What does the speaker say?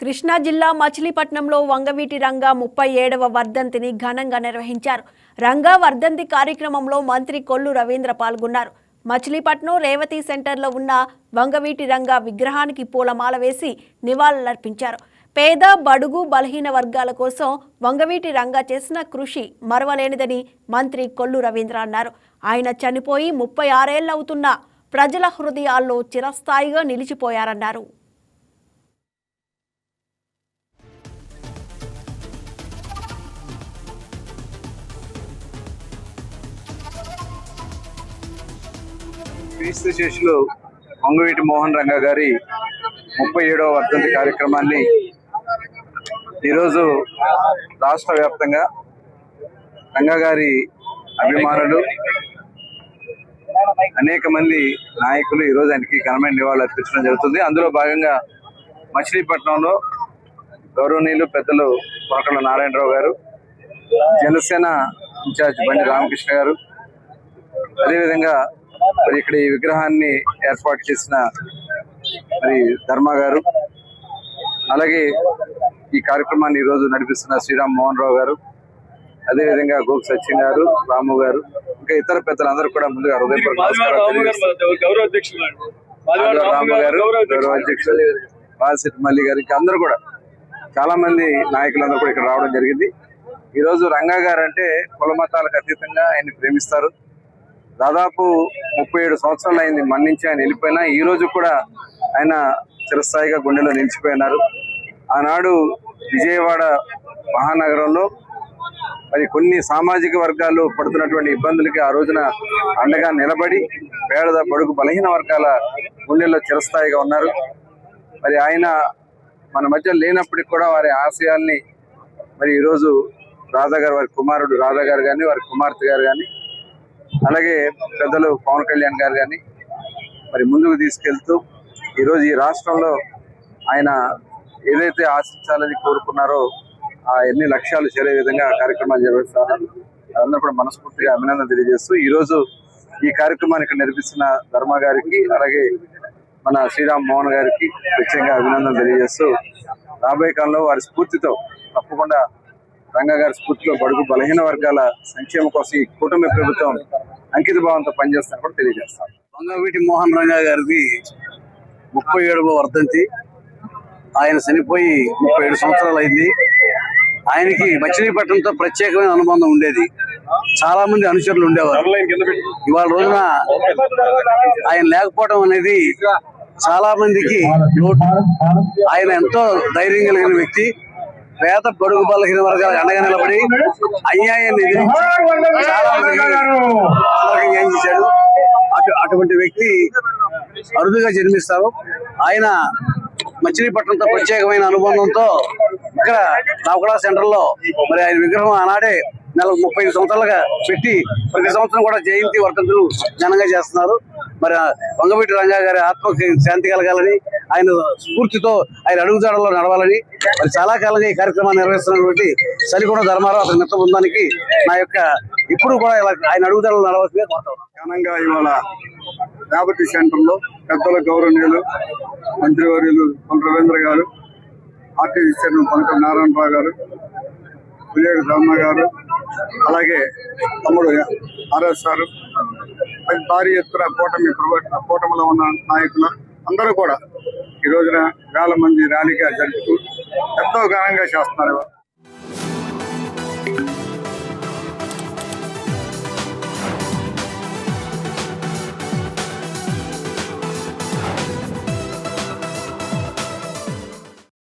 కృష్ణా జిల్లా మచిలీపట్నంలో వంగవీటి రంగా ముప్పై ఏడవ వర్ధంతిని ఘనంగా నిర్వహించారు. రంగా వర్ధంతి కార్యక్రమంలో మంత్రి కొల్లు రవీంద్ర పాల్గొన్నారు. మచిలీపట్నం రేవతి సెంటర్లో ఉన్న వంగవీటి రంగా విగ్రహానికి పూలమాల వేసి నివాళులర్పించారు. పేద బడుగు బలహీన వర్గాల కోసం వంగవీటి రంగా చేసిన కృషి మరవలేనిదని మంత్రి కొల్లు రవీంద్ర అన్నారు. ఆయన చనిపోయి ముప్పై ఆరేళ్ళవుతున్నా ప్రజల హృదయాల్లో చిరస్థాయిగా నిలిచిపోయారన్నారు. క్రీస్తు శిష్యులు మంగువీటి మోహన్ రంగ గారి ముప్పై ఏడవ వర్ధంతి కార్యక్రమాన్ని ఈరోజు రాష్ట్ర వ్యాప్తంగా రంగా గారి అభిమానులు అనేక మంది నాయకులు ఈరోజు ఆయనకి ఘనమైన నివాళులు అర్పించడం జరుగుతుంది. అందులో భాగంగా మచిలీపట్నంలో గౌరవనీయులు పెద్దలు కొనకళ్ళ నారాయణరావు గారు జనసేన ఇన్ఛార్జ్ బండి రామకృష్ణ గారు అదేవిధంగా మరి ఇక్కడ ఈ విగ్రహాన్ని ఏర్పాటు చేసిన మరి ధర్మ గారు. అలాగే ఈ కార్యక్రమాన్ని ఈ రోజు నడిపిస్తున్న శ్రీరామ్ మోహన్ రావు గారు అదేవిధంగా గోపు సచిన్ గారు రాము గారు ఇంకా ఇతర పెద్దలందరూ కూడా ముందుగా రాము గారు గౌరవ అధ్యక్షులు బాలశెట్టి మల్లి గారు ఇంకా అందరూ కూడా చాలా మంది నాయకులందరూ కూడా ఇక్కడ రావడం జరిగింది. ఈ రోజు రంగా గారు అంటే కుల మతాలకు అతీతంగా ఆయన్ని ప్రేమిస్తారు. దాదాపు ముప్పై ఏడు సంవత్సరాలు అయింది మన్నించి ఆయన వెళ్ళిపోయినా. ఈ రోజు కూడా ఆయన చిరస్థాయిగా గుండెలో నిలిచిపోయినారు. ఆనాడు విజయవాడ మహానగరంలో మరి కొన్ని సామాజిక వర్గాలు పడుతున్నటువంటి ఇబ్బందులకి ఆ రోజున అండగా నిలబడి పేద బడుగు బలహీన వర్గాల గుండెల్లో చిరస్థాయిగా ఉన్నారు. మరి ఆయన మన మధ్య లేనప్పటికి కూడా వారి ఆశయాల్ని మరి ఈరోజు రాధా గారు వారి కుమారుడు రాధా గారు కానీ వారి కుమార్తె గారు కానీ అలాగే పెద్దలు పవన్ కళ్యాణ్ గారు కానీ మరి ముందుకు తీసుకెళ్తూ ఈరోజు ఈ రాష్ట్రంలో ఆయన ఏదైతే ఆశించాలని కోరుకున్నారో ఆ ఎన్ని లక్ష్యాలు చేరే విధంగా కార్యక్రమాలు నిర్వహిస్తున్నారు అందరూ కూడా మనస్ఫూర్తిగా అభినందన తెలియజేస్తూ ఈ రోజు ఈ కార్యక్రమాన్ని ఇక్కడ ధర్మ గారికి అలాగే మన శ్రీరామ్ మోహన్ గారికి ప్రత్యేకంగా అభినందన తెలియజేస్తూ రాబోయే కాలంలో వారి స్ఫూర్తితో తప్పకుండా రంగా గారి స్ఫూర్తిలో బడుగు బలహీన వర్గాల సంక్షేమం కోసం ఈ కూటమి ప్రభుత్వం అంకిత భావంతో పనిచేస్తాను కూడా తెలియజేస్తాను రంగవీటి మోహన్ రంగా గారిది ముప్పై ఏడవ వర్ధంతి. ఆయన చనిపోయి ముప్పై ఏడు సంవత్సరాలు అయింది. ఆయనకి మచిలీపట్నంతో ప్రత్యేకమైన అనుబంధం ఉండేది. చాలా మంది అనుచరులు ఉండేవారు. ఇవాళ రోజున ఆయన లేకపోవడం అనేది చాలా మందికి ఆయన ఎంతో ధైర్యం కలిగిన వ్యక్తి. పేద బడుగు బలహీన వర్గాలకు అండగా నిలబడి అన్యాయాన్ని ఎదిరించి న్యాయం చేశాడు? అటు అటువంటి వ్యక్తి అరుదుగా జన్మిస్తారు. ఆయన మచిలీపట్నంతో ప్రత్యేకమైన అనుబంధంతో ఇక్కడ నవకళా సెంటర్లో మరి ఆయన విగ్రహం ఆనాడే నెల ముప్పై ఐదు సంవత్సరాలుగా పెట్టి ప్రతి సంవత్సరం కూడా జయంతి వర్తంతులు ఘనంగా చేస్తున్నారు. మరి వంగవీటి రంగా గారి ఆత్మకి శాంతి కలగాలని ఆయన స్ఫూర్తితో ఆయన అడుగుజాడలో నడవాలని మరి చాలా కాలంగా ఈ కార్యక్రమాన్ని నిర్వహిస్తున్నటువంటి సరికొండ ధర్మారావు అతని మిత్ర బృందానికి నా యొక్క ఇప్పుడు కూడా ఇలా ఆయన అడుగుజాడలో నడవాల్సిందే కోరుతాను ఘనంగా ఇవాళ రేవతి సెంటర్లో పెద్దల గౌరవనీయులు మంత్రివర్యులు కొన రవీంద్ర గారు ఆర్టీసీ చైర్మన్ పనక నారాయణరావు గారు విజయ బ్రహ్మ గారు అలాగే తమ్ముడు ఆర్ఎస్ గారు భారీ ఎత్తున కూటమి కూటమిలో ఉన్న నాయకులు అందరూ కూడా ఈ రోజున వేల మంది ర్యాలీగా జరుపుతూ ఎంతో ఘనంగా చేస్తున్నారు.